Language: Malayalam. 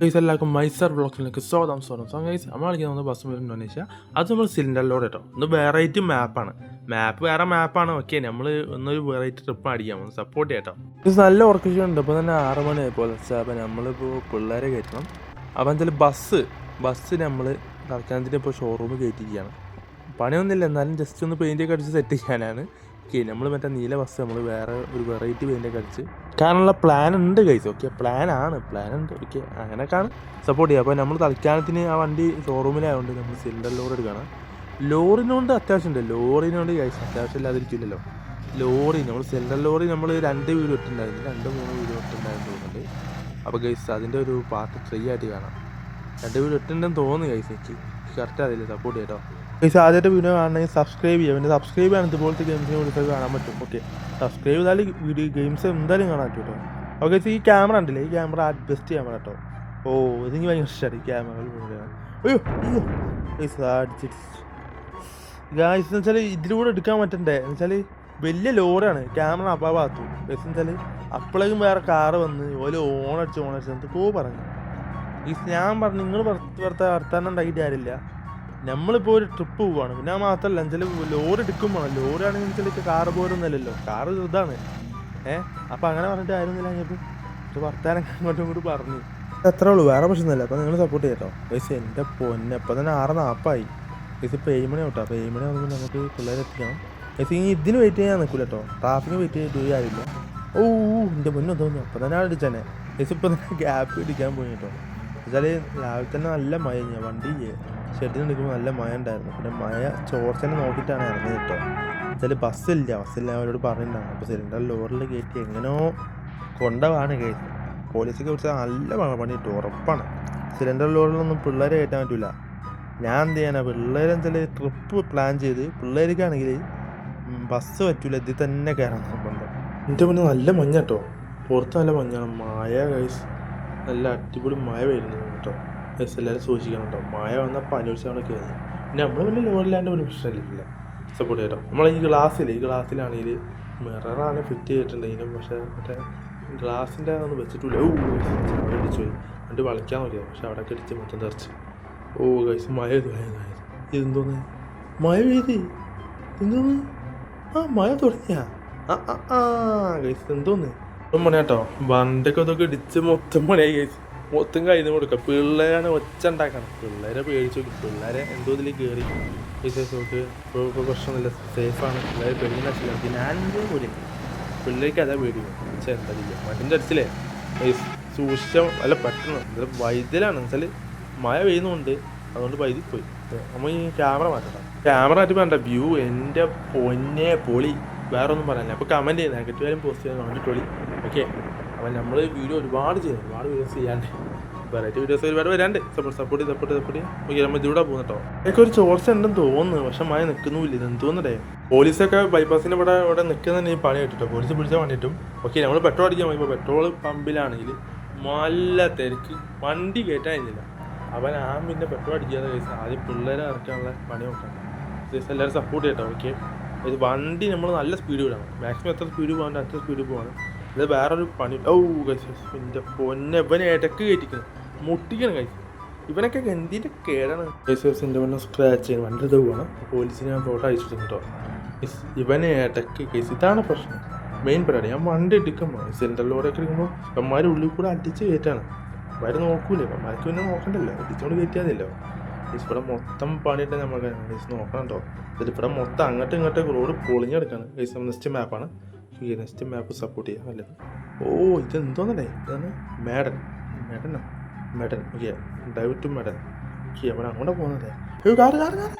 ഗൈസ് എല്ലാവർക്കും മൈസർ ബ്ലോക്കിലേക്ക് സ്വാഗതം സ്വാഗതം. സോ ഗൈസ് നമ്മൾ കളിക്കുന്ന ബസ് വരുന്നതെന്ന് വെച്ചാൽ അത് നമ്മൾ സിലിണ്ടറിലൂടെ കേട്ടോ. ഒന്ന് വെറൈറ്റി മാപ്പാണ് മാപ്പ് വേറെ മാപ്പാണ് ഓക്കെ നമ്മൾ ഒന്നൊരു വെറൈറ്റി ട്രിപ്പ് അടിക്കാം. ഒന്ന് സപ്പോർട്ട് ചെയ്യട്ടോ ഗൈസ് നല്ല ഉറക്കം ഉണ്ട്. അപ്പോൾ തന്നെ ആറ് മണി ആയപ്പോൾ അപ്പോൾ നമ്മളിപ്പോൾ പിള്ളേരെ കയറ്റണം. അപ്പോൾ എന്തായാലും ബസ് ബസ് നമ്മൾ തൽക്കാലത്തിന് ഇപ്പോൾ ഷോറൂമിൽ കയറ്റിയിരിക്കുകയാണ്. പണിയൊന്നുമില്ല. എന്നാലും ജസ്റ്റ് ഒന്ന് പെയിന്റ് ഒക്കെ അടിച്ച് സെറ്റ് ചെയ്യാനാണ്. ഓക്കെ നമ്മൾ മറ്റേ നീല ബസ് നമ്മൾ വേറെ ഒരു വെറൈറ്റി പെയിന്റൊക്കെ അടിച്ച്. കാരണമുള്ള പ്ലാൻ ഉണ്ട് കൈസ് ഓക്കെ പ്ലാൻ ആണ് പ്ലാൻ ഉണ്ട്. ഓക്കെ അങ്ങനെയൊക്കെയാണ് സപ്പോർട്ട് ചെയ്യുക. അപ്പോൾ നമ്മൾ തൽക്കാലത്തിന് ആ വണ്ടി ഷോറൂമിലായതുകൊണ്ട് നമ്മൾ സിലിണ്ടർ ലോറി എടുക്കണം. ലോറിനോണ്ട് അത്യാവശ്യമുണ്ട് ലോറിനോണ്ട് കൈസ് അത്യാവശ്യം ഇല്ലാതിരിക്കില്ലല്ലോ. ലോറി നമ്മൾ സിലിണ്ടർ ലോറി നമ്മൾ രണ്ട് വീട് ഇട്ടുണ്ടായിരുന്നു രണ്ട് മൂന്ന് വീട് ഇട്ടുണ്ടായിരുന്നു തോന്നുന്നുണ്ട്. അപ്പോൾ ഗൈസ് അതിന്റെ ഒരു പാർട്ട് ഫ്രീ ആയിട്ട് കാണാം. രണ്ട് വീട് ഇട്ടുണ്ടെന്ന് തോന്നുന്നു ഗൈസ് എനിക്ക് കറക്റ്റ് അതില്ല സപ്പോർട്ട് ചെയ്യട്ടോ ഗൈസ് ആദ്യമായിട്ട് വീഡിയോ കാണണമെങ്കിൽ സബ്സ്ക്രൈബ് ചെയ്യാം പിന്നെ സബ്സ്ക്രൈബ് ആണ് ഇതുപോലത്തെ ഗെയിംസിനെ വിളിച്ചത് കാണാൻ പറ്റും. ഓക്കെ സബ്സ്ക്രൈബ് ചെയ്താൽ വീഡിയോ ഗെയിംസ് എന്തായാലും കാണാൻ പറ്റും കേട്ടോ ഓക്കെ ഈ ക്യാമറ ഉണ്ടല്ലേ? ഈ ക്യാമറ അഡ്ജസ്റ്റ് ക്യാമറ കേട്ടോ ഓ ഇതെനിക്ക് ഭയങ്കര ഇഷ്ടമാണ് ഈ ക്യാമറ അയ്യോ ഗൈസ് എന്ന് വെച്ചാൽ ഇതിലൂടെ എടുക്കാൻ പറ്റണ്ടേ? എന്ന് വെച്ചാൽ വലിയ ലോഡാണ് ക്യാമറ അപ്പാ ഭാഗത്തു എന്ന് വെച്ചാൽ അപ്പോഴേക്കും വേറെ കാറ് വന്ന് ഓൽ ഓണടിച്ച് ഓണടിച്ച് എന്തൊക്കെയോ പറഞ്ഞു. ഈ ഞാൻ പറഞ്ഞു നിങ്ങൾ വെറുതെ വർത്താനം ഉണ്ടാക്കിയിട്ട് കാര്യമില്ല. നമ്മളിപ്പോൾ ഒരു ട്രിപ്പ് പോവാണ്. പിന്നെ മാത്രമല്ല എന്നുവെച്ചാൽ ലോറി എടുക്കുമ്പോൾ ലോറി ആണെങ്കിൽ വെച്ചാൽ കാറ് പോരൊന്നുമല്ലല്ലോ കാറ് ഇതാണ് ഏഹ് അപ്പം അങ്ങനെ പറഞ്ഞിട്ട് ആയിരുന്നില്ല കഴിഞ്ഞപ്പോൾ ഒരു വർത്താനം അങ്ങോട്ടും ഇങ്ങോട്ടും പറഞ്ഞു. അത്രേ ഉള്ളൂ. വേറെ പ്രശ്നമൊന്നുമില്ല. അപ്പം നിങ്ങൾ സപ്പോർട്ട് ചെയ്യട്ടോ. ഗൈസ് എന്റെ പൊന്നെ. അപ്പം തന്നെ ആറ് നാപ്പായി. ഗൈസ് ഇപ്പോൾ ഏഴ് മണി ആവട്ടോ അപ്പോൾ ഏഴ് മണി ആകുമ്പോൾ നമുക്ക് പിള്ളേരെ എത്തിക്കണം. ഗൈസ് ഇനി ഇതിന് വെയിറ്റ് ചെയ്യാൻ നിൽക്കില്ല കേട്ടോ. ട്രാഫിക്കിന് വെയിറ്റ് ചെയ്തിട്ട് ഒരു കാര്യമില്ല ഓ എന്റെ മുന്നേ തോന്നി അപ്പം തന്നെ അടിച്ചേ ഗൈസ് ഇപ്പം തന്നെ ഗ്യാപ്പ് ഇടിക്കാൻ പോയി കേട്ടോ. എന്നുവെച്ചാൽ രാവിലെ തന്നെ നല്ല മഴ ഞാൻ വണ്ടി ഷെഡിൽ നിൽക്കുമ്പോൾ നല്ല മഴ ഉണ്ടായിരുന്നു. പിന്നെ മഴ ചോർച്ചനെ നോക്കിയിട്ടാണ് ഇറങ്ങിയത് കേട്ടോ. എന്നുവെച്ചാൽ ബസ്സില്ല ബസ്സില്ല അവരോട് പറഞ്ഞിട്ടുണ്ടായിരുന്നു. അപ്പോൾ സിലിണ്ടർ ലോറിൽ കയറ്റി എങ്ങനെയോ കൊണ്ടവാണ് കയറ്റി പോലീസൊക്കെ വിളിച്ചാൽ നല്ല പണി കിട്ടും ഉറപ്പാണ്. സിലിണ്ടർ ലോറിലൊന്നും പിള്ളേരെ കയറ്റാൻ പറ്റില്ല ഞാൻ എന്ത് ചെയ്യാനാ പിള്ളേരെ എന്തായാലും ട്രിപ്പ് പ്ലാൻ ചെയ്ത് പിള്ളേർക്കാണെങ്കിൽ ബസ് പറ്റൂല ഇതിൽ തന്നെ കയറാൻ നിർബന്ധം. എന്റെ മുന്നേ നല്ല മഞ്ഞ കേട്ടോ. പുറത്ത് നല്ല മഞ്ഞാണ് മായ കൈസ് നല്ല അടിപൊളി മഴ വരുന്നു കേട്ടോ. എസ് എല്ലാവരും സൂക്ഷിക്കണം കേട്ടോ. മഴ വന്നാൽ പനി അവിടെ കയറി. പിന്നെ നമ്മൾ വലിയ ലോറിലാണ്ട് ഒരു പ്രശ്നമില്ല സപ്പോർട്ട് കേട്ടോ നമ്മൾ ഈ ഗ്ലാസ്സിൽ ഈ ഗ്ലാസ്സിലാണെങ്കിൽ മിററാണ് ഫിറ്റ് ചെയ്തിട്ടുണ്ടെങ്കിലും പക്ഷേ മറ്റേ ഗ്ലാസിന്റെ ഒന്നും വെച്ചിട്ടില്ല. ഓ അവിടെ അടിച്ചു പോയി. എന്നിട്ട് വളയ്ക്കാൻ നോക്കിയത്. പക്ഷെ അവിടെ അടിച്ച് മൊത്തം തെറിച്ച്. ഓ ഗൈസ് മഴ പെയ്തു മഴ. ഇതെന്തോന്ന് മഴ പെയ്ത്. എന്തോന്ന്? ആ മഴ തുടങ്ങിയാ? ആ ആ ആ ഗൈസ് എന്തോന്ന്? പണി കേട്ടോ വണ്ടൊക്കെ ഇതൊക്കെ ഇടിച്ച് മൊത്തം പണിയായി കഴിച്ചു. മൊത്തം കഴിഞ്ഞ് കൊടുക്കുക പിള്ളേരാണ് ഒച്ച ഉണ്ടാക്കണം പിള്ളേരെ പേടിച്ചു നോക്കി പിള്ളേരെ എന്തോ ഇതിൽ കയറി വിശേഷമൊക്കെ. ഇപ്പോൾ ഇപ്പോൾ പ്രശ്നമൊന്നുമില്ല. സേഫാണ്. പിള്ളേരെ പേടിക്കുന്ന നശിക്കണം. ഞാൻ എന്തോ പോലെ പിള്ളേർക്ക് അതാ പേടിക്കും പക്ഷേ എന്താ ചെയ്യുക മടിന്റെ അടിച്ചില്ലേ? സൂക്ഷിച്ച അല്ല പെട്ടെന്ന്. എന്തായാലും വൈദ്യലാണ് വെച്ചാൽ മഴ പെയ്യുന്നുണ്ട്. അതുകൊണ്ട് വൈദ്യു പോയി. നമ്മൾ ഈ ക്യാമറ മാറ്റണം. ക്യാമറ മാറ്റി വേണ്ട. വ്യൂ. എന്റെ പൊന്നെ പൊളി. വേറെ ഒന്നും പറയാനില്ല. അപ്പോൾ കമന്റ് ചെയ്യുന്നത് നെഗറ്റീവ് ആയാലും പോസ്റ്റ് ചെയ്യാൻ വേണ്ടി ഓക്കെ അപ്പോൾ നമ്മൾ വീഡിയോ ഒരുപാട് ചെയ്തു. ഒരുപാട് വീഡിയോസ് ചെയ്യാണ്ട്. വെറൈറ്റി വീഡിയോസ് ഒരുപാട് വരാണ്ട്. Support support support support okay നമ്മൾ ഇതിലൂടെ പോകുന്നട്ടോ എനിക്ക് ഒരു ചോർച്ച ഉണ്ടെന്ന് തോന്നുന്നു. പക്ഷെ മഴ നിൽക്കുന്നുമില്ല ഇത് തോന്നണ്ടേ പോലീസൊക്കെ ബൈപ്പാസിന്റെ ഇവിടെ ഇവിടെ നിൽക്കുന്ന പണി കിട്ടും പോലീസ് പിടിച്ചാൽ വേണ്ടിയിട്ടും ഓക്കെ നമ്മൾ പെട്രോൾ അടിക്കാൻ പോയി ഇപ്പോൾ പെട്രോൾ പമ്പിലാണെങ്കിൽ നല്ല തിരക്ക്. വണ്ടി കയറ്റാൻ ഇല്ല അവൻ ആ പിന്നെ പെട്രോൾ അടിക്കാതെ കഴിച്ച് ആദ്യം പിള്ളേരെ ഇറക്കാനുള്ള പണി ജസ്റ്റ് എല്ലാവരും സപ്പോർട്ട് ചെയ്യട്ടോ. ഓക്കെ ഇത് വണ്ടി നമ്മൾ നല്ല സ്പീഡ് വിടണം മാക്സിമം എത്ര സ്പീഡ് പോകാൻ അത്ര സ്പീഡ് പോകണം. ഇത് വേറൊരു പണി. ഓ എന്റെ പൊന്നെ ഇവനെ ഇടയ്ക്ക് കയറ്റിക്കണം മുട്ടിക്കണം കഴിച്ചു ഇവനൊക്കെ എന്തിന്റെ കേടാണ്. എന്റെ പൊന്നെ സ്ക്രാച്ച് ചെയ്യണം. വണ്ടി ഇത് പോകണം പോലീസിന് ഞാൻ ഫോട്ടോ അയച്ചിട്ടുണ്ട് കേട്ടോ ഇവനെ ഇടയ്ക്ക് കേസ് ഇതാണ് പ്രശ്നം. മെയിൻ പരിപാടി. ഞാൻ വണ്ടി എടുക്കുമ്പോൾ സെൻട്രലിലൂടെയൊക്കെ എടുക്കുമ്പോൾ ഇവന്മാർ ഉള്ളിൽ കൂടെ അടിച്ച് കയറ്റാണ് അവർ നോക്കൂലേ. ഇവന്മാർക്ക് പിന്നെ നോക്കണ്ടല്ലോ. അടിച്ചുകൊണ്ട് കയറ്റിയാതില്ലോ ഇവിടെ മൊത്തം പണിയിട്ട് നമ്മൾ ഗൈസ് നോക്കണം കേട്ടോ ഇതിൽ ഇവിടെ മൊത്തം അങ്ങോട്ടും ഇങ്ങോട്ടും റോഡ് പൊളിഞ്ഞെടുക്കാണ്. ഗൈസ് നെക്സ്റ്റ് മാപ്പാണ് ഈ നെക്സ്റ്റ് മാപ്പ് സപ്പോർട്ട് ചെയ്യാം അല്ലേ ഓ ഇത് എന്തോന്നല്ലേ ഇതാണ് maiden മേഡനോ maiden okay dive to maiden okay അവിടെ അങ്ങോട്ട് പോകുന്നത്. Car car car